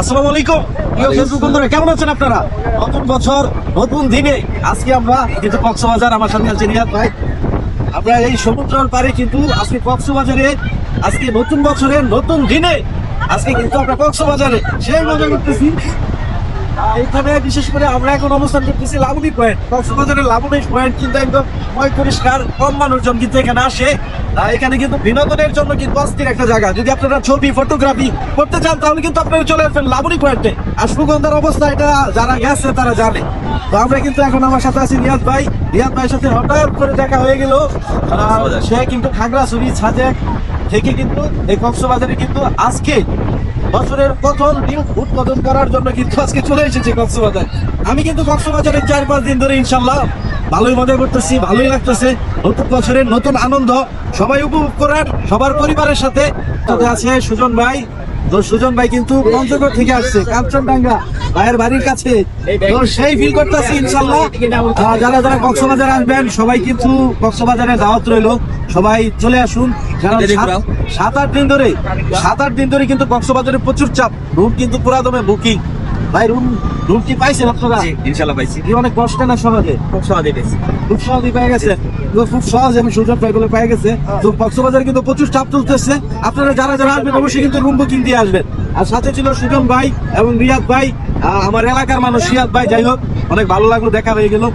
আসসালামু আলাইকুম। প্রিয় ফেসবুক বন্ধুরা কেমন আছেন আপনারা? নতুন বছর নতুন দিনে আজকে আমরা কিন্তু কক্সবাজার আমার সামনে আছে রিয়াদ ভাই। আমরা এই সমুদ্রের পারে কিন্তু আজকে কক্সবাজারে আজকে নতুন বছরের নতুন দিনে আজকে কিন্তু আমরা কক্সবাজারে সেই মজা করতেছি। এইখানে বিশেষ করে আমরা এখন অবস্থান করতেছি লাবণী পয়েন্ট কক্সবাজারের লাবণী পয়েন্ট কিন্তু একদম ময় পরিষ্কার কম মানুষজন কিন্তু এখানে আসে। এখানে কিন্তু বিনোদনের জন্য কিন্তু অস্থির একটা জায়গা। যদি আপনারা ছবি ফটোগ্রাফি করতে চান তাহলে কিন্তু আপনারা চলে আসবেন লাবণী পয়েন্টে আর সুগন্ধার অবস্থা এটা যারা গেছে তারা জানে। তো আমরা কিন্তু এখন আমার সাথে আছি রিয়াদ ভাই। রিয়াদ ভাইয়ের সাথে হঠাৎ করে দেখা হয়ে গেল। সে কিন্তু খাগড়াছড়ি ছাজেক থেকে কিন্তু এই কক্সবাজারে কিন্তু আজকে বছরের প্রথম দিন উদ্বোধন করার জন্য কিন্তু আজকে চলে এসেছি কক্সবাজার। আমি কিন্তু কক্সবাজারের চার পাঁচ দিন ধরে ইনশাল্লাহ ভালোই মজা করতেছি, ভালোই লাগতেছে। নতুন বছরের নতুন আনন্দ সবাই উপভোগ করার, সবার পরিবারের সাথে। আছে সুজন ভাই। তো সুজন ভাই কিন্তু পঞ্চগড় থেকে আসছে, কাঞ্চনডাঙ্গা ভাইয়ের বাড়ির কাছে। তো সেই ফিল করতেছি ইনশাল্লাহ যারা যারা কক্সবাজার আসবেন, সবাই কিন্তু কক্সবাজারে দাওয়াত রইল। সবাই চলে আসুন। সাত- আট দিন ধরে সাত আট দিন ধরে কিন্তু কক্সবাজারে প্রচুর চাপ। রুম কিন্তু পুরা দমে বুকিং ভাই রুম রুম কি পাইছেন আপনারা? ইনশাল্লাহ পাইছি। কি অনেক কষ্ট না সমাজে খুব সহজে পেয়েছি খুব সহজেই পেয়ে গেছে। খুব সহজ আমি সুযোগ পাই বলে পেয়ে গেছে। তো কক্সবাজার কিন্তু প্রচুর চাপ তুলতেছে আপনারা যারা যারা আসবেন অবশ্যই কিন্তু রুম বুকিং দিয়ে আসবেন। আর সাথে ছিল সুজন ভাই এবং রিয়াদ ভাই। আমার এলাকার মানুষ রিয়াদ ভাই যাই হোক অনেক ভালো লাগল দেখা হয়ে গেল।